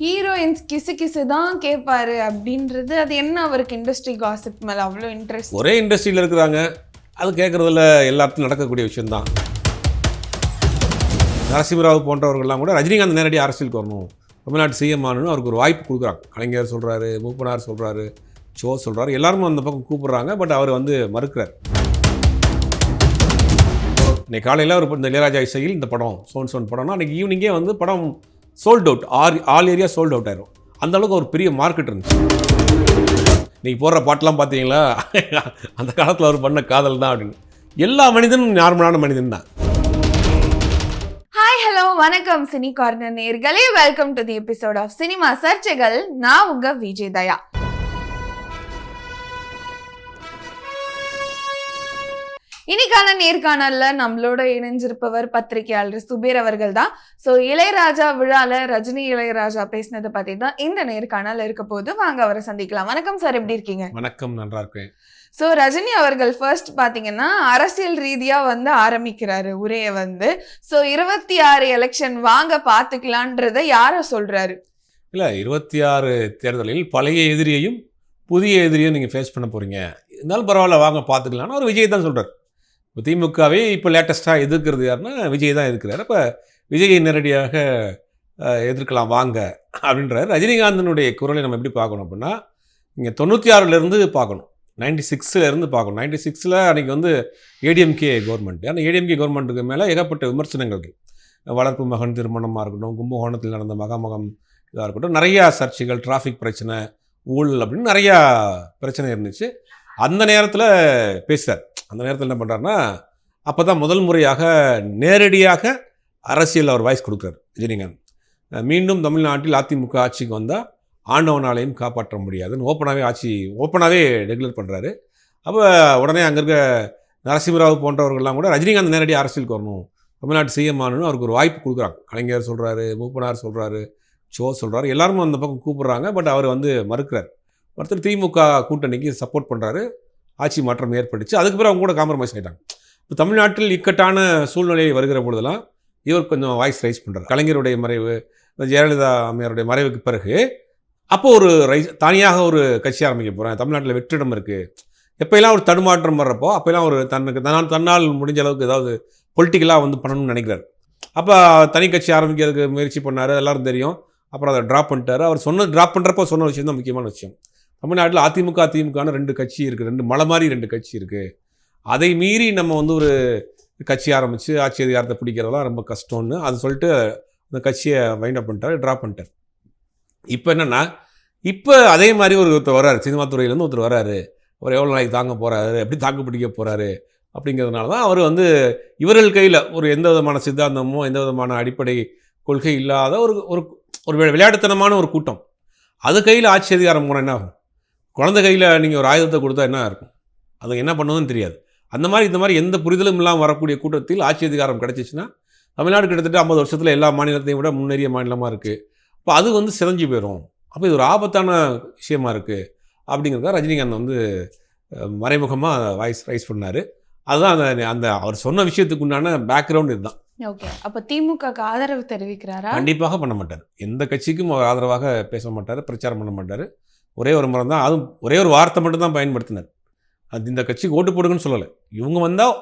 Heroines கிசு கிசு தான் கேட்பாரு அப்படின்றது அது என்ன அவருக்கு இண்டஸ்ட்ரி காசிப் மேல அவ்வளோ இன்ட்ரெஸ்ட் ஒரே இண்டஸ்ட்ரியில் இருக்கிறாங்க. அது கேட்குறதுல எல்லாத்துக்கும் நடக்கக்கூடிய விஷயம்தான். நரசிம்மராவ் போன்றவர்கள்லாம் கூட ரஜினிகாந்த் நேரடி அரசியலுக்கு வரணும். தமிழ்நாட்டு சிஎம் ஆகணும்னு அவருக்கு ஒரு வாய்ப்பு கொடுக்குறாங்க. கலைஞர் சொல்கிறாரு மூப்பனார் சொல்கிறாரு ஷோ சொல்கிறாரு எல்லாரும் அந்த பக்கம் கூப்பிட்றாங்க. பட் அவர் வந்து மறுக்கிறார். இன்னைக்கு காலையில் ஒரு இந்த இளையராஜா இசையில் இந்த படம் சோன் சோன் படம்னா அன்றைக்கி ஈவினிங்கே வந்து படம் sold out or all area sold out ஆயிரும். அந்த அளவுக்கு ஒரு பெரிய மார்க்கெட் இருந்துச்சு. இன்னைக்கு போடுற பாட்டெலாம் பார்த்தீங்களா? அந்த காலத்தில் அவர் பண்ண காதல் தான் அப்படின்னு. எல்லா மனிதனும் நார்மலான மனிதன் தான். ஹாய் ஹலோ வணக்கம். சினி கார்னர் நேர்களே welcome to the episode of cinema சர்ச்சைகள் நான் உங்க விஜய் தயா. இன்னைக்கான நேர்காணல்ல நம்மளோட இணைஞ்சிருப்பவர் பத்திரிகையாளர் சுபீர் அவர்கள் தான் ஸோ இளையராஜா விழால ரஜினி இளையராஜா பேசினதை பத்தி தான் இந்த நேர்காணல் இருக்க போது வாங்க அவரை சந்திக்கலாம். வணக்கம் சார் எப்படி இருக்கீங்க? வணக்கம் நன்றா இருக்கேன். ஸோ ரஜினி அவர்கள் ஃபர்ஸ்ட் பார்த்தீங்கன்னா அரசியல் ரீதியாக வந்து ஆரம்பிக்கிறாரு உரையை வந்து. ஸோ இருபத்தி ஆறு எலெக்ஷன் வாங்க பார்த்துக்கலான்றதை யாரை சொல்றாரு? இல்லை இருபத்தி ஆறு தேர்தலில் பழைய எதிரியையும் புதிய எதிரியும் நீங்கள் ஃபேஸ் பண்ண போகிறீங்க இருந்தாலும் பரவாயில்ல வாங்க பார்த்துக்கலாம்னு அவர் விஜய் தான் சொல்கிறார் இப்போ திமுகவே இப்போ லேட்டஸ்ட்டாக எதிர்க்கிறது யாருன்னா விஜய் தான் எதிர்க்கிறார். அப்போ விஜயை நேரடியாக எதிர்க்கலாம் வாங்க அப்படின்றார். ரஜினிகாந்தனுடைய குரலை நம்ம எப்படி பார்க்கணும் அப்படின்னா இங்கே தொண்ணூற்றி ஆறுலேருந்து பார்க்கணும். நைன்டி சிக்ஸில் இருந்து பார்க்கணும். நைன்டி சிக்ஸில் அன்றைக்கி வந்து ஏடிஎம்கே கவர்மெண்ட் ஆனால் ஏடிஎம்கே கவர்மெண்ட்டுக்கு மேலே ஏகப்பட்ட விமர்சனங்கள். வளர்ப்பு மகன் திருமணமாக இருக்கட்டும் கும்பகோணத்தில் நடந்த மகாமகம் இதாக இருக்கட்டும் நிறையா சர்ச்சைகள் டிராஃபிக் பிரச்சனை ஊழல் அப்படின்னு நிறையா பிரச்சனை இருந்துச்சு. அந்த நேரத்தில் பேசுகிறார் அந்த நேரத்தில் என்ன பண்ணுறாருன்னா அப்போ தான் முதல் முறையாக நேரடியாக அரசியல் அவர் வாய்ஸ் கொடுக்குறாரு ரஜினிகாந்த் மீண்டும் தமிழ்நாட்டில் அதிமுக ஆட்சிக்கு வந்தால் ஆண்டவனாலையும் காப்பாற்ற முடியாதுன்னு ஓப்பனாகவே ஆட்சி ஓப்பனாகவே ரெகுலர் பண்ணுறாரு அப்போ உடனே அங்கே இருக்க நரசிம்மராவ் போன்றவர்கள்லாம் கூட ரஜினிகாந்த் நேரடியாக அரசியலுக்கு வரணும் தமிழ்நாட்டு சிஎம் ஆகணும்னு அவருக்கு ஒரு வாய்ப்பு கொடுக்குறாங்க. கலைஞர் சொல்கிறாரு மூப்பனார் சொல்கிறாரு ஷோ சொல்கிறாரு எல்லாரும் அந்த பக்கம் கூப்பிட்றாங்க பட் அவர் வந்து மறுக்கிறார். ஒருத்தர் திமுக கூட்டணிக்கு சப்போர்ட் பண்ணுறாரு ஆட்சி மாற்றம் ஏற்பட்டுச்சு. அதுக்கு பிறகு அவங்க கூட காம்ப்ரமைஸ் ஆகிட்டாங்க இப்போ தமிழ்நாட்டில் இக்கட்டான சூழ்நிலை வருகிற பொழுதெல்லாம் இவர் கொஞ்சம் வாய்ஸ் ரைஸ் பண்ணுறாரு கலைஞருடைய மறைவு ஜெயலலிதா அம்மையாருடைய மறைவுக்கு பிறகு அப்போ ஒரு ரைஸ் தனியாக ஒரு கட்சி ஆரம்பிக்க போகிறேன் தமிழ்நாட்டில் வெற்றிடம் இருக்குது எப்போயெல்லாம் ஒரு தடுமாற்றம் வர்றப்போ அப்போல்லாம் ஒரு தன்னுக்கு தன்னால் தன்னால் முடிஞ்ச அளவுக்கு ஏதாவது பொலிட்டிக்கலாக வந்து பண்ணணும்னு நினைக்கிறார். அப்போ தனி கட்சி ஆரம்பிக்கிறதுக்கு முயற்சி பண்ணார். எல்லாரும் தெரியும். அப்புறம் அதை ட்ராப் பண்ணிட்டாரு. அவர் சொன்ன ட்ராப் பண்ணுறப்போ சொன்ன விஷயம் தான் முக்கியமான விஷயம். தமிழ்நாட்டில் அதிமுக திமுகன்னு ரெண்டு கட்சி இருக்குது ரெண்டு மலை மாதிரி ரெண்டு கட்சி இருக்குது அதை மீறி நம்ம வந்து ஒரு கட்சி ஆரம்பித்து ஆட்சி அதிகாரத்தை பிடிக்கிறதெல்லாம் ரொம்ப கஷ்டம்னு அது சொல்லிட்டு அந்த கட்சியை வைண்ட் அப் பண்ணிட்டாரு ட்ராப் பண்ணிட்டார். இப்போ என்னென்னா இப்போ அதே மாதிரி ஒரு ஒருத்தர் வராரு சினிமா துறையிலேருந்து ஒருத்தர் வராரு அவர் எவ்வளோ நாளைக்கு தாங்க போகிறாரு எப்படி தாக்கு பிடிக்க போகிறாரு அப்படிங்கிறதுனால தான் அவர் வந்து இவர்கள் கையில் ஒரு எந்த விதமான சித்தாந்தமோ எந்த விதமான அடிப்படை கொள்கை இல்லாத ஒரு ஒரு ஒரு விளையாட்டுத்தனமான ஒரு கூட்டம். அது கையில் ஆட்சி அதிகாரம் போனால் என்ன ஆகும்? குழந்தை கையில் நீங்கள் ஒரு ஆயுதத்தை கொடுத்தா என்ன இருக்கும்? அது என்ன பண்ணுவதுன்னு தெரியாது. அந்த மாதிரி இந்த மாதிரி எந்த புரிதலும் இல்லாமல் வரக்கூடிய கூட்டத்தில் ஆட்சி அதிகாரம் கிடச்சிச்சின்னா தமிழ்நாடு கிட்டத்தட்ட ஐம்பது வருஷத்தில் எல்லா மாநிலத்தையும் விட முன்னேறிய மாநிலமாக இருக்குது அப்போ அது வந்து சிதைஞ்சு போயிடும் அப்போ இது ஒரு ஆபத்தான விஷயமா இருக்குது அப்படிங்கிறத ரஜினிகாந்த் வந்து மறைமுகமாக வாய்ஸ் ரைஸ் பண்ணார். அதுதான் அந்த அந்த அவர் சொன்ன விஷயத்துக்கு உண்டான பேக்ரவுண்ட் இதுதான். ஓகே. அப்போ திமுக ஆதரவு தெரிவிக்கிறாரா? கண்டிப்பாக பண்ண மாட்டார். எந்த கட்சிக்கும் அவர் ஆதரவாக பேச மாட்டார் பிரச்சாரம் பண்ண மாட்டார். ஒரே ஒரு முறை தான் அதுவும் ஒரே ஒரு வார்த்தை மட்டும்தான் பயன்படுத்தினார் அது இந்த கட்சிக்கு ஓட்டு போடுங்கன்னு சொல்லலை. இவங்க வந்தால்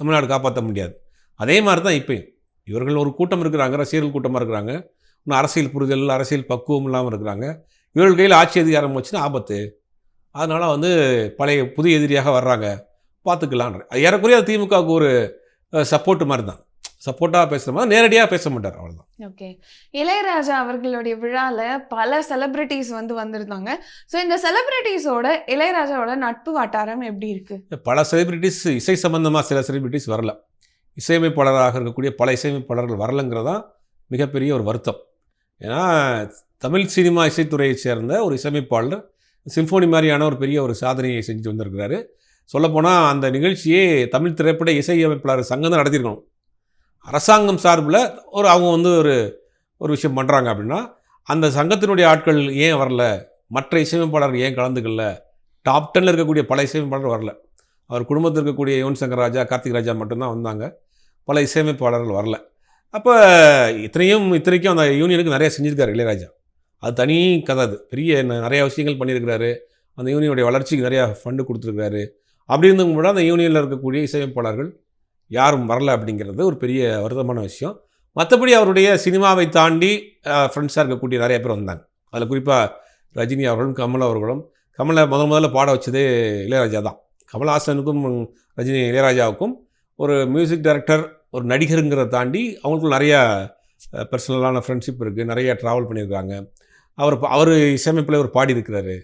தமிழ்நாடு காப்பாற்ற முடியாது. அதே மாதிரி தான் இப்போயும். இவர்கள் ஒரு கூட்டம் இருக்கிறாங்க ரசிகர்கள் கூட்டமாக இருக்கிறாங்க. இன்னும் அரசியல் புரிதல் அரசியல் பக்குவம் இல்லாமல் இருக்கிறாங்க. இவர்கள் கையில் ஆட்சி அதிகாரம் வச்சுன்னா ஆபத்து. அதனால் வந்து பழைய புதிய எதிரியாக வர்றாங்க. பார்த்துக்கலான்ற ஏறக்குறைய அது திமுகவுக்கு ஒரு சப்போர்ட் மாதிரி தான். சப்போர்ட்டாக பேசுகிற மாதிரி நேரடியாக பேச மாட்டார் அவ்வளோதான் ஓகே இளையராஜா அவர்களுடைய விழால பல செலிபிரிட்டிஸ் வந்து வந்திருந்தாங்க. ஸோ இந்த செலிபிரிட்டிஸோட இளையராஜாவோட நட்பு வட்டாரம் எப்படி இருக்கு? பல செலிபிரிட்டிஸ் இசை சம்பந்தமாக சில செலிபிரிட்டிஸ் வரல. இசையமைப்பாளராக இருக்கக்கூடிய பல இசையமைப்பாளர்கள் வரலங்கிறது தான் மிகப்பெரிய ஒரு வருத்தம். ஏன்னா தமிழ் சினிமா இசைத்துறையை சேர்ந்த ஒரு இசையமைப்பாளர் சிம்ஃபோனி மாதிரியான ஒரு பெரிய ஒரு சாதனையை செஞ்சுட்டு வந்திருக்கிறாரு. சொல்லப்போனால் அந்த நிகழ்ச்சியே தமிழ் திரைப்பட இசையமைப்பாளர் சங்கம் தான் நடத்தியிருக்கணும். அரசாங்கம் சார்பில் ஒரு அவங்க வந்து ஒரு ஒரு விஷயம் பண்ணுறாங்க அப்படின்னா அந்த சங்கத்தினுடைய ஆட்கள் ஏன் வரல? மற்ற இசையமைப்பாளர் ஏன் கலந்துக்கல? டாப் டென்னில் இருக்கக்கூடிய பல இசையமைப்பாளர் வரல. அவர் குடும்பத்தில் இருக்கக்கூடிய யுவன் சங்கர் ராஜா கார்த்திக் ராஜா மட்டும்தான் வந்தாங்க. பல இசையமைப்பாளர்கள் வரல. அப்போ இத்தனையும் இத்தனைக்கும் அந்த யூனியனுக்கு நிறையா செஞ்சுருக்காரு இளையராஜா. அது தனி கதை அது. பெரிய நிறையா விஷயங்கள் பண்ணியிருக்கிறாரு. அந்த யூனியனுடைய வளர்ச்சிக்கு நிறையா ஃபண்டு கொடுத்துருக்காரு அப்படி இருந்தும் கூட அந்த யூனியனில் இருக்கக்கூடிய இசையமைப்பாளர்கள் யாரும் வரல அப்படிங்கிறது ஒரு பெரிய வருத்தமான விஷயம். மற்றபடி அவருடைய சினிமாவை தாண்டி ஃப்ரெண்ட்ஸாக இருக்கக்கூடிய நிறைய பேர் வந்தாங்க. அதில் குறிப்பாக ரஜினி அவர்களும் கமல் அவர்களும். கமலை முதல் முதல்ல பாட வச்சதே இளையராஜா தான். கமல்ஹாசனுக்கும் ரஜினி இளையராஜாவுக்கும் ஒரு மியூசிக் டைரக்டர் ஒரு நடிகருங்கிறத தாண்டி அவங்களுக்குள்ள நிறையா பர்சனலான ஃப்ரெண்ட்ஷிப் இருக்குது நிறைய ட்ராவல் பண்ணியிருக்காங்க. அவர் அவர் இசையமைப்பில் ஒரு பாடி இருக்கிறாரு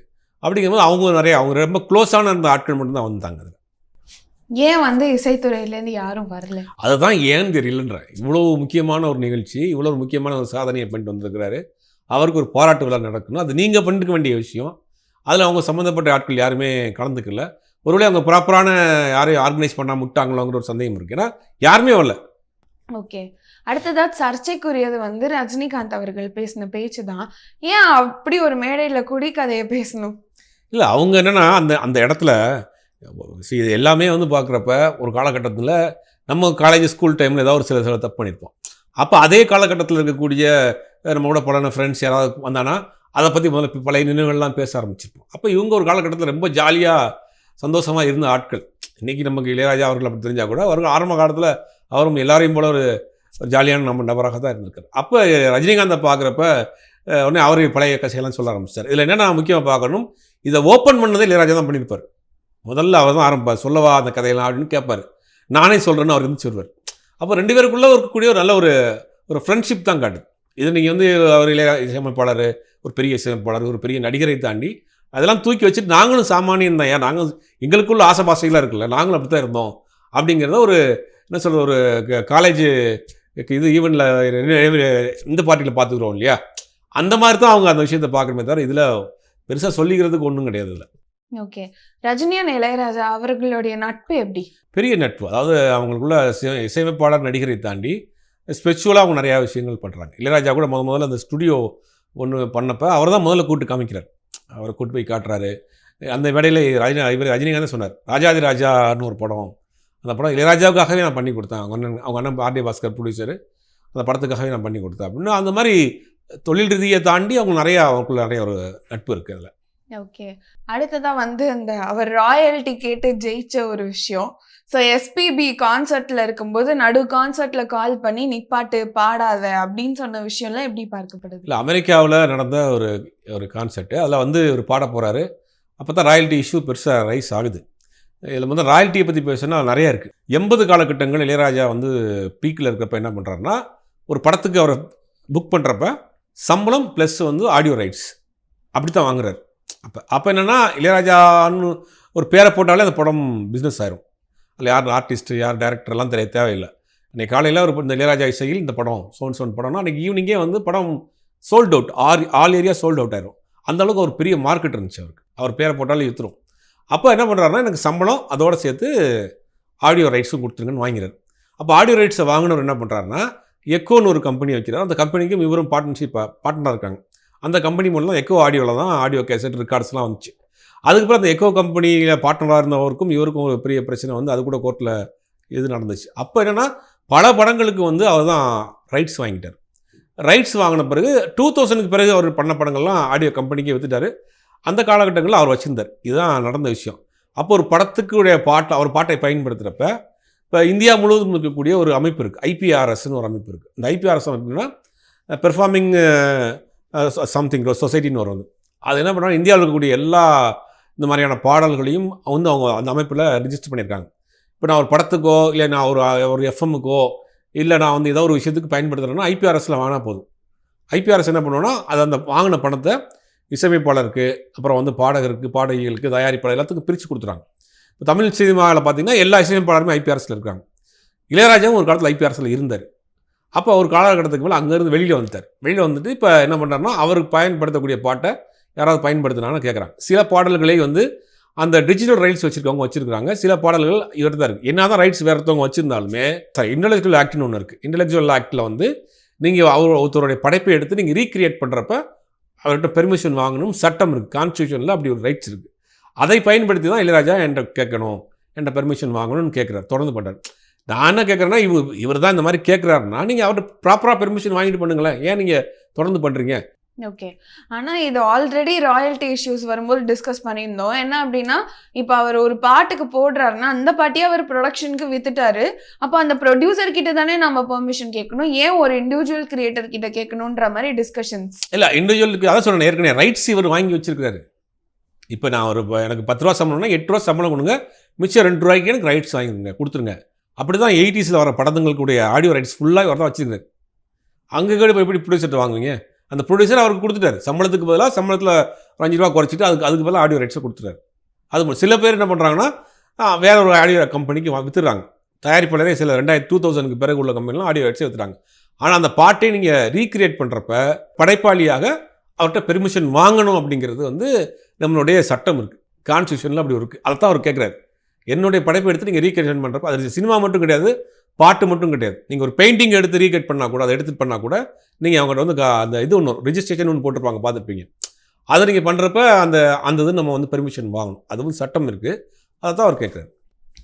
அப்படிங்கும்போது அவங்க நிறைய அவங்க ரொம்ப க்ளோஸான அந்த ஆட்கள் மட்டும்தான் வந்தாங்க அதில். ஏன் வந்து இசைத்துறையிலேருந்து யாரும் வரல? அதுதான் ஏன்னு தெரியலன்ற. இவ்வளோ முக்கியமான ஒரு நிகழ்ச்சி இவ்வளோ ஒரு முக்கியமான ஒரு சாதனையை பண்ணிட்டு வந்திருக்கிறாரு. அவருக்கு ஒரு பாராட்டு விழா நடக்கணும். அது நீங்கள் பண்ணிருக்க வேண்டிய விஷயம். அதில் அவங்க சம்மந்தப்பட்ட ஆட்கள் யாருமே கலந்துக்கல. ஒருவேளை அவங்க ப்ராப்பரான யாரையும் ஆர்கனைஸ் பண்ணாம விட்டாங்களோங்கிற ஒரு சந்தேகம் இருக்குது ஏன்னா யாருமே வரல. ஓகே. அடுத்ததா சர்ச்சைக்குரியது வந்து ரஜினிகாந்த் அவர்கள் பேசின பேச்சு தான். ஏன் அப்படி ஒரு மேடையில் குடி கதையை பேசணும்? இல்லை அவங்க என்னென்னா அந்த அந்த இடத்துல இது எல்லாமே வந்து பார்க்குறப்ப ஒரு காலகட்டத்தில் நம்ம காலேஜ் ஸ்கூல் டைமில் ஏதாவது ஒரு சில சில தப்பு பண்ணியிருப்போம் அப்போ அதே காலகட்டத்தில் இருக்கக்கூடிய நம்ம கூட பழன ஃப்ரெண்ட்ஸ் யாராவது வந்தானா அதை பற்றி முதல்ல பழைய நினைவுகள்லாம் பேச ஆரம்பிச்சிருப்போம். அப்போ இவங்க ஒரு காலகட்டத்தில் ரொம்ப ஜாலியாக சந்தோஷமாக இருந்த ஆட்கள். இன்றைக்கி நமக்கு இளையராஜா அவர்கள் அப்படி தெரிஞ்சால் கூட அவர்கள் ஆரம்ப காலத்தில் அவரும் எல்லாரையும் போல ஒரு ஜாலியான நம்ம நபராக தான் இருந்திருக்கார். அப்போ ரஜினிகாந்தை பார்க்குறப்ப உடனே அவர் பழைய கசையெல்லாம் சொல்ல ஆரம்பிச்சார். இதில் என்னென்ன முக்கியமாக பார்க்கணும் இதை ஓப்பன் பண்ணதே இளையராஜா தான் பண்ணியிருப்பார் முதல்ல அவர் தான் ஆரம்பிப்பார் சொல்லவா அந்த கதையெல்லாம் அப்படின்னு கேட்பார் நானே சொல்கிறேன்னு அவர் இருந்து சொல்வார் அப்போ ரெண்டு பேருக்குள்ளே இருக்கக்கூடிய ஒரு நல்ல ஒரு ஒரு ஃப்ரெண்ட்ஷிப் தான் காட்டுது. இது நீங்கள் வந்து அவர் இளைய இசையமைப்பாளர் ஒரு பெரிய இசையமைப்பாளர் ஒரு பெரிய நடிகரை தாண்டி அதெல்லாம் தூக்கி வச்சுட்டு நாங்களும் சாமானியம் தான். ஏன்? நாங்கள் எங்களுக்குள்ள ஆசை பாசைகளாக இருக்குல்ல. நாங்களும் அப்படி தான் இருந்தோம். அப்படிங்கிறத ஒரு என்ன சொல்கிறது ஒரு காலேஜ் இது ஈவெண்ட்டில் இந்த பார்ட்டியில் பார்த்துக்குறோம் இல்லையா? அந்த மாதிரி தான் அவங்க அந்த விஷயத்தை பார்க்குறமே தவிர இதில் பெருசாக சொல்லிக்கிறதுக்கு ஒன்றும் கிடையாது இல்லை ஓகே. ரஜினியன் இளையராஜா அவர்களுடைய நட்பு எப்படி? பெரிய நட்பு. அதாவது அவங்களுக்குள்ள இசையமைப்பாளர் நடிகரை தாண்டி ஸ்பெஷுவலாக அவங்க நிறையா விஷயங்கள் பண்ணுறாங்க இளையராஜா கூட முத முதல்ல அந்த ஸ்டுடியோ ஒன்று பண்ணப்போ அவர் தான் முதல்ல கூட்டு காமிக்கிறார். அவரை கூட்டு போய் காட்டுறாரு. அந்த வேடையில் ரஜினி இவர் ரஜினிகாந்த் சொன்னார். ராஜாதி ராஜான்னு ஒரு படம். அந்த படம் இளையராஜாவுக்காகவே நான் பண்ணி கொடுத்தேன். அவங்க அண்ணன் அவங்க அண்ணன் ஆர்டி பாஸ்கர் ப்ரொடியூசர் அந்த படத்துக்காகவே நான் பண்ணி கொடுத்தேன். அப்படின்னா அந்த மாதிரி தொழில் ரீதியை தாண்டி அவங்க நிறையா அவங்களுக்குள்ள நிறைய ஒரு நட்பு இருக்குது அதில். ஓகே அடுத்ததாக வந்து அந்த அவர் ராயல்ட்டி கேட்டு ஜெயிச்ச ஒரு விஷயம். ஸோ எஸ்பிபி கான்சர்ட்ல இருக்கும்போது நடு கான்சர்ட்ல கால் பண்ணி நிப்பாட்டு பாடாத அப்படின்னு சொன்ன விஷயம்லாம் எப்படி பார்க்கப்படுது? இல்லை அமெரிக்காவில் நடந்த ஒரு ஒரு கான்செர்ட்டு அதில் வந்து ஒரு பாட போகிறாரு அப்போ தான் ராயல்ட்டி இஷ்யூ பெருசாக ரைஸ் ஆகுது. இதில் வந்து ராயல்ட்டியை பற்றி பேசுனா நிறைய இருக்குது எண்பது காலகட்டங்கள் இளையராஜா வந்து பீக்கில் இருக்கிறப்ப என்ன பண்ணுறாருன்னா ஒரு படத்துக்கு அவரை புக் பண்ணுறப்ப சம்பளம் ப்ளஸ் வந்து ஆடியோ ரைட்ஸ் அப்படி தான் வாங்குறாரு. அப்போ அப்போ என்னென்னா இளையராஜான்னு ஒரு பேரை போட்டாலே அந்த படம் பிஸ்னஸ் ஆயிரும். அதில் யார் ஆர்டிஸ்ட் யார் டேரக்டர்லாம் தெரிய தேவையில்லை. இன்னைக்கு காலையில் ஒரு இந்த இளையராஜா இசையில் இந்த படம் சோன் சோன் படம்னா அன்றைக்கி ஈவினிங்கே வந்து படம் sold out all all area sold out ஆயிரும். அந்த அளவுக்கு ஒரு பெரிய மார்க்கெட் இருந்துச்சு அவருக்கு. அவர் பேரை போட்டாலும் விற்றுரும் அப்போ என்ன பண்ணுறாருன்னா எனக்கு சம்பளம் அதோடு சேர்த்து ஆடியோ ரைட்ஸும் கொடுத்துருங்கன்னு வாங்கிறார் அப்போ ஆடியோ ரைட்ஸை வாங்கினவர் என்ன பண்ணுறாருன்னா எக்கோன்னு ஒரு கம்பெனி வைக்கிறார். அந்த கம்பெனிக்கும் இவரும் பார்ட்னர்ஷிப் பார்ட்னராக இருக்காங்க. அந்த கம்பெனி மூலம் எக்கோ ஆடியோவில் தான் ஆடியோ கேசட் ரெக்கார்ட்ஸ்லாம் வந்துச்சு. அதுக்கப்புறம் அந்த எக்கோ கம்பெனியில் பார்ட்னராக இருந்தவருக்கும் இவருக்கும் ஒரு பெரிய பிரச்சனை வந்து அது கூட கோர்ட்டில் இது நடந்துச்சு. அப்போ என்னென்னா பல படங்களுக்கு வந்து அவர் தான் ரைட்ஸ் வாங்கிட்டார். ரைட்ஸ் வாங்கின பிறகு டூ தௌசண்ட்க்கு பிறகு அவர் பண்ண படங்கள்லாம் ஆடியோ கம்பெனிக்கே விற்றுட்டார் அந்த காலகட்டங்களில் அவர் வச்சுருந்தார். இதுதான் நடந்த விஷயம். அப்போ ஒரு படத்துக்குடைய பாட்டை அவர் பாட்டை பயன்படுத்துகிறப்ப இப்போ இந்தியா முழுவதும் இருக்கக்கூடிய ஒரு அமைப்பு இருக்குது ஐபிஆர்எஸ்னு ஒரு அமைப்பு இருக்குது இந்த ஐபிஆர்எஸ் அமைப்புனா பெர்ஃபார்மிங் சம்திங் சொசைட்டின்னு வரும் அது. அது என்ன பண்ணுறாங்க இந்தியாவில் இருக்கக்கூடிய எல்லா இந்த மாதிரியான பாடல்களையும் வந்து அவங்க அந்த அமைப்பில் ரிஜிஸ்டர் பண்ணியிருக்காங்க. இப்போ நான் ஒரு படத்துக்கோ இல்லை நான் ஒரு ஒரு எஃப்எம்முக்கோ இல்லை நான் வந்து ஏதோ ஒரு விஷயத்துக்கு பயன்படுத்துகிறேன்னா ஐபிஆர்எஸில் வாங்கினா போதும். ஐபிஆர்எஸ் என்ன பண்ணுவோன்னா அது அந்த வாங்கின பணத்தை இசையமைப்பாளருக்கு அப்புறம் வந்து பாடகருக்கு பாடகிகளுக்கு தயாரிப்பாளர் எல்லாத்துக்கும் பிரித்து கொடுத்துறாங்க இப்போ தமிழ் சினிமாவில் பார்த்தீங்கன்னா எல்லா இசையமைப்பாளருமே ஐபிஆர்எஸில் இருக்காங்க. இளையராஜாவும் ஒரு காலத்தில் ஐபிஆர்எஸில் இருந்தார். அப்போ அவர் காலகட்டத்துக்கு மேலே அங்கேருந்து வெளியில் வந்துட்டார். வெளியில் வந்துட்டு இப்போ என்ன பண்ணுறாருன்னா அவருக்கு பயன்படுத்தக்கூடிய பாட்டை யாராவது பயன்படுத்தினான்னு கேட்குறாங்க சில பாடல்களை வந்து அந்த டிஜிட்டல் ரைட்ஸ் வச்சுருக்கவங்க வச்சுருக்காங்க சில பாடல்கள் இவர்கிட்ட தான் இருக்குது என்ன தான் ரைட்ஸ் வேறுத்தவங்க வச்சுருந்தாலுமே சார் இன்டலெக்சுவல் ஆக்ட்னு ஒன்று இருக்குது இன்டலெக்சுவல் ஆக்டில் வந்து நீங்கள் அவர் ஒருத்தருடைய படைப்பை எடுத்து நீங்கள் ரீக்ரியேட் பண்ணுறப்ப அவர்கிட்ட பெர்மிஷன் வாங்கணும். சட்டம் இருக்குது கான்ஸ்டியூஷனில் அப்படி ஒரு ரைட்ஸ் இருக்குது அதை பயன்படுத்தி தான் இளையராஜா என்கிட்ட கேட்கணும். என்கிட்ட பெர்மிஷன் வாங்கணும்னு கேட்குறாரு தொடர்ந்து பண்ணுறாரு நான் என்ன கேட்குறேன்னா இவர் இவர் தான் இந்த மாதிரி கேட்குறாருன்னா நீங்கள் அவர்கிட்ட ப்ராப்பராக பெர்மிஷன் வாங்கிட்டு பண்ணுங்களேன். ஏன் நீங்கள் தொடர்ந்து பண்ணுறீங்க ஓகே ஆனா இது ஆல்ரெடி ராயல்டி இஷ்யூஸ் வரும்போது டிஸ்கஸ் பண்ணியிருந்தோம். என்ன அப்படின்னா இப்போ அவர் ஒரு பாட்டுக்கு போடுறாருன்னா அந்த பாட்டியை அவர் ப்ரொடக்ஷனுக்கு வித்துட்டாரு. அப்போ அந்த ப்ரொடியூசர் கிட்ட தானே நம்ம பெர்மிஷன் கேட்கணும்? ஏன் ஒரு இண்டிவிஜுவல் கிரியேட்டர் கிட்ட கேட்கணுன்ற மாதிரி டிஸ்கஷன்ஸ் இல்லை இண்டிவிஜுவலுக்கு அதான் சொன்னேன் ஏற்கனவே ரைட்ஸ் இவர் வாங்கி வச்சிருக்காரு இப்போ நான் ஒரு எனக்கு பத்து ரூபா சம்பளம்னா எட்டு ரூபா சம்பளம் கொடுங்க. மிச்சம் ரெண்டு ரூபாய்க்கு எனக்கு ரைட்ஸ் வாங்கிடுங்க கொடுத்துருங்க. அப்படி தான் எயிட்டிஸில் வர படத்துங்களுக்குடைய ஆடியோ ரைட்ஸ் ஃபுல்லாக இவர் தான் வச்சுருக்காரு அங்கே கூட போய் எப்படி ப்ரொடியூசர் வாங்குவீங்க? அந்த ப்ரொடியூசர் அவருக்கு கொடுத்துட்டாரு. சம்பளத்துக்கு பதிலாக சம்பளத்தில் ஒரு அஞ்சு ரூபா குறைச்சிட்டு அதுக்கு அதுக்கு பதிலாக ஆடியோ ரைட்ஸை கொடுத்துட்டாரு. அது சில பேர் என்ன பண்ணுறாங்கன்னா வேற ஒரு ஆடியோ கம்பெனிக்கு விற்றுறாங்க வித்துடுறாங்க. தயாரிப்பாளரே சில ரெண்டாயிரத்தி டூ தௌசண்ட்க்கு பிறகு உள்ள கம்பெனிலாம் ஆடியோ ரைட்ஸை வித்துறாங்க ஆனால் அந்த பாட்டை நீங்கள் ரீக்ரியேட் பண்ணுறப்ப படைப்பாளியாக அவர்கிட்ட பெர்மிஷன் வாங்கணும் அப்படிங்கிறது வந்து நம்மளுடைய சட்டம் இருக்குது கான்ஸ்டியூஷனில் அப்படி இருக்குது அதை தான் அவர் கேட்குறாரு என்னுடைய படைப்பை எடுத்து நீங்கள் ரீக்ரியேஷன் பண்ணுறப்ப அது சினிமா மட்டும் கிடையாது பாட்டு மட்டும் கிடையாது. நீங்கள் ஒரு பெயிண்டிங் எடுத்து ரீக்ரியேட் பண்ணால் கூட அதை எடுத்துட்டு பண்ணால் கூட நீங்கள் அவங்கள்ட்ட வந்து அந்த இது ஒன்று ரிஜிஸ்ட்ரேஷன் ஒன்று போட்டிருப்பாங்க பார்த்துருப்பீங்க. அதை நீங்கள் பண்ணுறப்ப அந்த அந்த இது நம்ம வந்து பெர்மிஷன் வாங்கணும். அது வந்து சட்டம் இருக்குது அதை தான் அவர் கேட்குறாரு.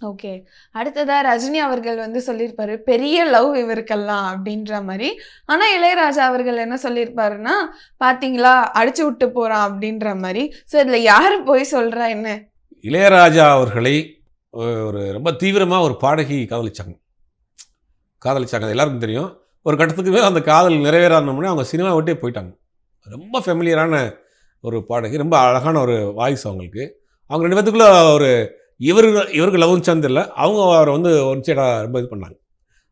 ஓகே. அடுத்ததா ரஜினி அவர்கள் வந்து சொல்லியிருப்பாரு பெரிய லவ் இவருக்கெல்லாம் அப்படின்ற மாதிரி. ஆனா இளையராஜா அவர்கள் என்ன சொல்லியிருப்பாருன்னா பாத்தீங்களா அடிச்சு விட்டு போறான் அப்படின்ற மாதிரி. ஸோ இதுல யாரு போய் சொல்றா என்ன? இளையராஜா அவர்களை ஒரு ரொம்ப தீவிரமாக ஒரு பாடகி காதலிச்சாங்க. காதலிச்சாங்க. அது எல்லாருக்கும் தெரியும். ஒரு கட்டத்துக்கு மேலே அந்த காதல் நிறைவேறாதனோடனே அவங்க சினிமா விட்டே போயிட்டாங்க. ரொம்ப ஃபெமிலியரான ஒரு பாடகி. ரொம்ப அழகான ஒரு வாய்ஸ் அவங்களுக்கு. அவங்க ரெண்டு பேத்துக்குள்ள ஒரு இவரு இவருக்கு லவ் தெரியல அவங்க அவரை வந்து ஒரு சைடாக ரொம்ப இது பண்ணாங்க.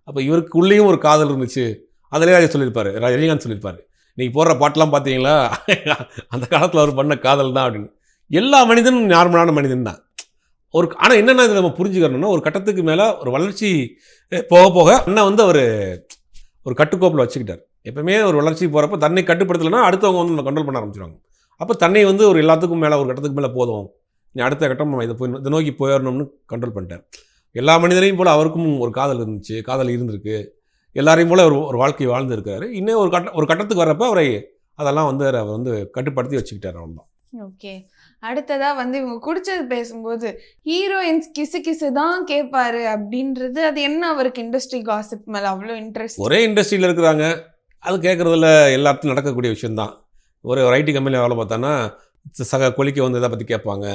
அப்போ இவருக்கு உள்ளேயும் ஒரு காதல் இருந்துச்சு. அதில் இளையராஜா சொல்லியிருப்பார். ரஜினிகாந்த் சொல்லியிருப்பார். நீங்கள் போடுற பாட்டெலாம் பார்த்தீங்களா அந்த காலத்தில் அவர் பண்ண காதல் தான் அப்படின்னு. எல்லா மனிதனும் நார்மலான மனிதன் தான். ஒரு ஆனால் என்னென்ன இதை நம்ம புரிஞ்சுக்கிறோம்னா ஒரு கட்டத்துக்கு மேலே ஒரு வளர்ச்சி போக போக அண்ணன் வந்து அவர் ஒரு கட்டுக்கோப்பில் வச்சுக்கிட்டார். எப்பவுமே ஒரு வளர்ச்சி போகிறப்ப தன்னை கட்டுப்படுத்தலைன்னா அடுத்தவங்க வந்து நம்ம கண்ட்ரோல் பண்ண ஆரம்பிச்சிருவாங்க. அப்போ தன்னை வந்து ஒரு எல்லாத்துக்கும் மேலே ஒரு கட்டத்துக்கு மேலே போதும். நீ அடுத்த கட்டம் நம்ம இதை போய் இதை நோக்கி போயிடணும்னு கண்ட்ரோல் பண்ணிட்டார். எல்லா மனிதரையும் போல் அவருக்கும் ஒரு காதல் இருந்துச்சு காதல் இருந்திருக்கு. எல்லாரையும் போல் ஒரு ஒரு வாழ்க்கை வாழ்ந்துருக்காரு. இன்னும் ஒரு கட்ட ஒரு கட்டத்துக்கு வரப்போ அவரை அதெல்லாம் வந்து அவர் வந்து கட்டுப்படுத்தி வச்சுக்கிட்டார் அவ்வளோதான் ஓகே. அடுத்ததாக வந்து இவங்க குடிச்சது பேசும்போது ஹீரோயின்ஸ் கிசு கிசு தான் கேட்பாரு அப்படின்றது அது என்ன அவருக்கு இண்டஸ்ட்ரி காசிப் மேலே அவ்வளோ இன்ட்ரெஸ்ட் ஒரே இண்டஸ்ட்ரியில் இருக்கிறாங்க. அது கேட்குறதுல எல்லாத்துக்கும் நடக்கக்கூடிய விஷயந்தான் ஒரு ஒரு ஐடி கம்பெனியில் வேலை பார்த்தோன்னா சக கொலிக்க வந்து இதை பற்றி கேட்பாங்க.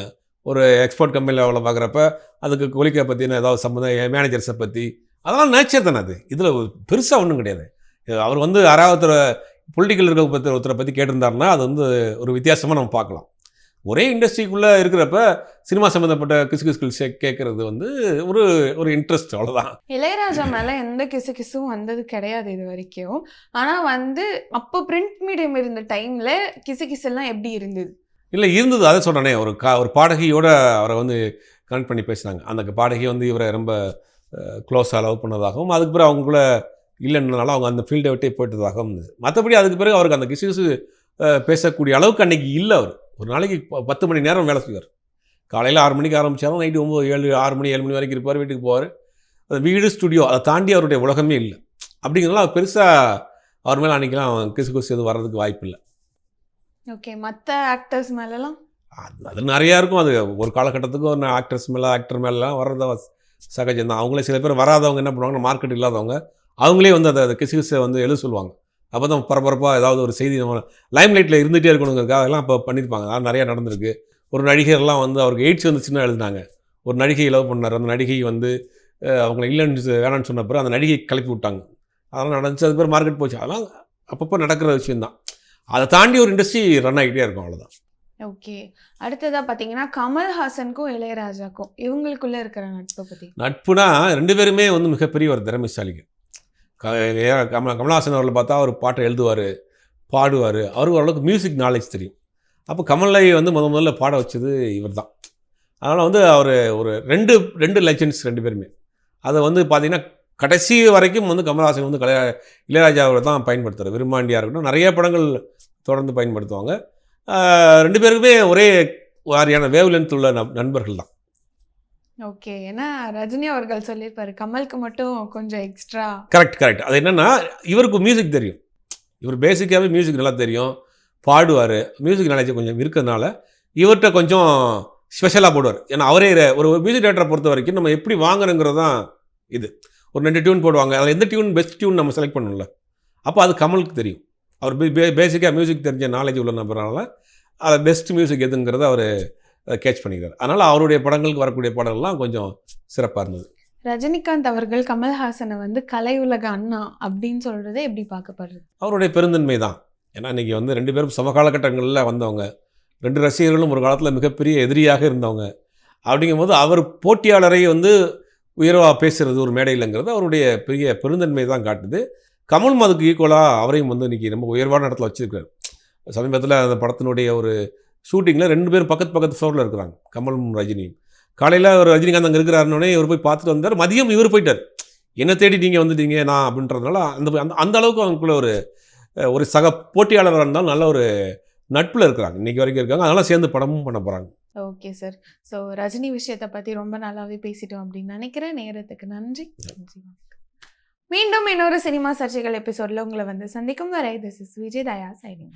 ஒரு எக்ஸ்போர்ட் கம்பெனியில் வேலை பார்க்குறப்ப அதுக்கு கொலிக்கை பற்றின ஏதாவது சம்மந்தம் மேனேஜர்ஸை பற்றி அதெல்லாம் நேச்சர் தானே அது. இதில் பெருசாக ஒன்றும் கிடையாது. அவர் வந்து யாராவது பொலிட்டிக்கல் இருக்க பற்றி ஒருத்தரை பற்றி கேட்டிருந்தாருன்னா அது வந்து ஒரு வித்தியாசமாக நம்ம பார்க்கலாம். ஒரே இண்டஸ்ட்ரிக்குள்ளே இருக்கிறப்ப சினிமா சம்மந்தப்பட்ட கிசு கிசுகள் கேட்குறது வந்து ஒரு ஒரு இன்ட்ரெஸ்ட் அவ்வளோதான் இளையராஜா மேல எந்த கிசு கிசும் வந்தது கிடையாது இது வரைக்கும். ஆனா வந்து அப்போ பிரிண்ட் மீடியம் இருந்த டைம்ல கிசு கிசுலாம் எப்படி இருந்தது? இல்லை இருந்தது. அதை சொல்கிறேனே ஒரு கா ஒரு பாடகியோட அவரை வந்து கனெக்ட் பண்ணி பேசினாங்க. அந்த பாடகி வந்து இவரை ரொம்ப க்ளோஸாக லவ் பண்ணதாகவும் அதுக்கு பிறகு அவங்களுக்குள்ள இல்லைன்றனால அவங்க அந்த ஃபீல்டை விட்டே போயிட்டதாகவும் இருந்தது. மற்றபடி அதுக்கு பிறகு அவருக்கு அந்த கிசு கிசு பேசக்கூடிய அளவுக்கு அன்னைக்கு இல்லை அவர். ஒரு நாளைக்கு பத்து மணி நேரம் வேலை செய்வார். காலையில் ஆறு மணிக்கு ஆரம்பித்தாலும் நைட்டு ஒம்பது ஏழு ஆறு மணி ஏழு மணி வரைக்கும் இருப்பார் வீட்டுக்கு போவார். அது வீடு ஸ்டுடியோ அதை தாண்டி அவருடைய உலகமே இல்லை. அப்படிங்கிறதுனால அவர் பெருசாக அவர் மேலே அன்றைக்கெலாம் கிசு கிசு எதுவும் வர்றதுக்கு வாய்ப்பு இல்லை. ஓகே மத்த ஆக்டர்ஸ் மேலலாம்? அது அது நிறையா இருக்கும். அது ஒரு காலகட்டத்துக்கு ஒரு ஆக்ட்ரஸ் மேலே ஆக்டர் மேலாம் வர்றது சகஜம் தான் அவங்களே சில பேர் வராதவங்க என்ன பண்ணுவாங்கன்னா மார்க்கெட் இல்லாதவங்க அவங்களே வந்து அதை கிசு கிசை வந்து எழுத சொல்லுவாங்க. அப்போ தான் பரபரப்பாக ஏதாவது ஒரு செய்தி நம்ம லைம் லைட்டில் இருந்துகிட்டே இருக்கணுங்கிறதுக்காக அதெல்லாம் இப்போ பண்ணியிருப்பாங்க. அதெல்லாம் நிறையா நடந்திருக்கு. ஒரு நடிகர்லாம் வந்து அவருக்கு எய்ட்ஸ் வந்துச்சுன்னு எழுதினாங்க. ஒரு நடிகை லவ் பண்ணார். அந்த நடிகை வந்து அவங்கள இல்லைன்னு வேணாம்னு சொன்ன பிறகு அந்த நடிகை கிளப்பி விட்டாங்க. அதெல்லாம் நடந்துச்சு. பிறகு மார்க்கெட் போச்சு. அதெல்லாம் அப்பப்போ நடக்கிற விஷயம்தான். அதை தாண்டி ஒரு இண்டஸ்ட்ரி ரன் ஆகிட்டே இருக்கும் அவ்வளோதான் ஓகே. அடுத்ததா பாத்தீங்கன்னா கமல்ஹாசனுக்கும் இளையராஜாக்கும் இவங்களுக்குள்ள இருக்கிற நட்பை பத்தி. நட்புனா ரெண்டு பேருமே வந்து மிகப்பெரிய ஒரு ஏ- கமல கமல்ஹாசன் அவர்களை பார்த்தா அவர் பாட்டை எழுதுவார் பாடுவார். அவருக்கு ஓரளவுக்கு மியூசிக் நாலேஜ் தெரியும். அப்போ கமலை வந்து முத முதல்ல பாட வச்சது இவர் தான் அதனால் வந்து அவர் ஒரு ரெண்டு ரெண்டு லெஜண்ட்ஸ் ரெண்டு பேருமே. அதை வந்து பார்த்திங்கன்னா கடைசி வரைக்கும் வந்து கமலஹாசன் வந்து கலையா இளையராஜாவை தான் பயன்படுத்துகிறார் விரும்பாண்டியாக இருக்கட்டும் நிறைய படங்கள் தொடர்ந்து பயன்படுத்துவாங்க. ரெண்டு பேருக்குமே ஒரே வாரியான வேவ் லென்த் உள்ள நண்பர்கள் தான் ஓகே. ஏன்னா ரஜினி அவர்கள் சொல்லியிருப்பாரு கமலுக்கு மட்டும் கொஞ்சம் எக்ஸ்ட்ரா கரெக்ட் கரெக்ட் அது என்னென்னா இவருக்கு மியூசிக் தெரியும். இவர் பேசிக்காகவே மியூசிக் நல்லா தெரியும். பாடுவார். மியூசிக் நாலேஜ் கொஞ்சம் இருக்கிறதுனால இவர்கிட்ட கொஞ்சம் ஸ்பெஷலாக போடுவார். ஏன்னா அவரே ஒரு மியூசிக் டேரக்டரை பொறுத்த வரைக்கும் நம்ம எப்படி வாங்குறோங்கிறது தான் இது. ஒரு ரெண்டு டியூன் போடுவாங்க. அதில் எந்த டியூன் பெஸ்ட் டியூன் நம்ம செலக்ட் பண்ணணும்ல? அப்போ அது கமலுக்கு தெரியும். அவர் பேசிக்காக மியூசிக் தெரிஞ்ச நாலேஜ் உள்ள நபரால் அதை பெஸ்ட் மியூசிக் எதுங்கிறத அவர் கேட்ச் பண்ணிக்கிறார். அதனால் அவருடைய படங்களுக்கு வரக்கூடிய படங்கள்லாம் கொஞ்சம் சிறப்பாக இருந்தது. ரஜினிகாந்த் அவர்கள் கமல்ஹாசனை வந்து கலை உலக அண்ணா அப்படின்னு சொல்றதை எப்படி பார்க்கப்படுறது? அவருடைய பெருந்தன்மை தான். ஏன்னா இன்றைக்கி வந்து ரெண்டு பேரும் சம காலகட்டங்களில் வந்தவங்க. ரெண்டு ரசிகர்களும் ஒரு காலத்தில் மிகப்பெரிய எதிரியாக இருந்தவங்க. அப்படிங்கும்போது அவர் போட்டியாளரை வந்து உயர்வாக பேசுகிறது ஒரு மேடையிலங்கிறது அவருடைய பெரிய பெருந்தன்மை தான் காட்டுது. கமலும் அதுக்கு ஈக்குவலாக அவரையும் வந்து இன்றைக்கி ரொம்ப உயர்வான இடத்துல வச்சுருக்காரு. சமீபத்தில் அந்த படத்தினுடைய ஒரு ஷூட்டிங்கில் ரெண்டு பேரும் பக்கத்து பக்கத்து ஃப்ளோரில் இருக்கிறாங்க கமலும் ரஜினியும். காலையில் ஒரு ரஜினிகாந்த் அங்கே இருக்கிறாருன்னே இவர் போய் பார்த்துட்டு வந்தார். மதியம் இவர் போயிட்டார். என்னை தேடி நீங்கள் வந்துட்டீங்க நான் அப்படின்றதுனால அந்த அந்த அந்த அளவுக்கு அவங்களுக்குள்ள ஒரு ஒரு சக போட்டியாளராக இருந்தாலும் நல்ல ஒரு நட்பில் இருக்கிறாங்க. இன்றைக்கி வரைக்கும் இருக்காங்க. அதெல்லாம் சேர்ந்து படமும் பண்ண போகிறாங்க ஓகே சார். ஸோ ரஜினி விஷயத்தை பற்றி ரொம்ப நல்லாவே பேசிட்டோம் அப்படின்னு நினைக்கிறேன். நேரத்துக்கு நன்றி. நன்றி மீண்டும் இன்னொரு சினிமா சர்ச்சைகள் எபிசோடில் உங்களை வந்து சந்திக்கும் வரை this is Vijay Daya signing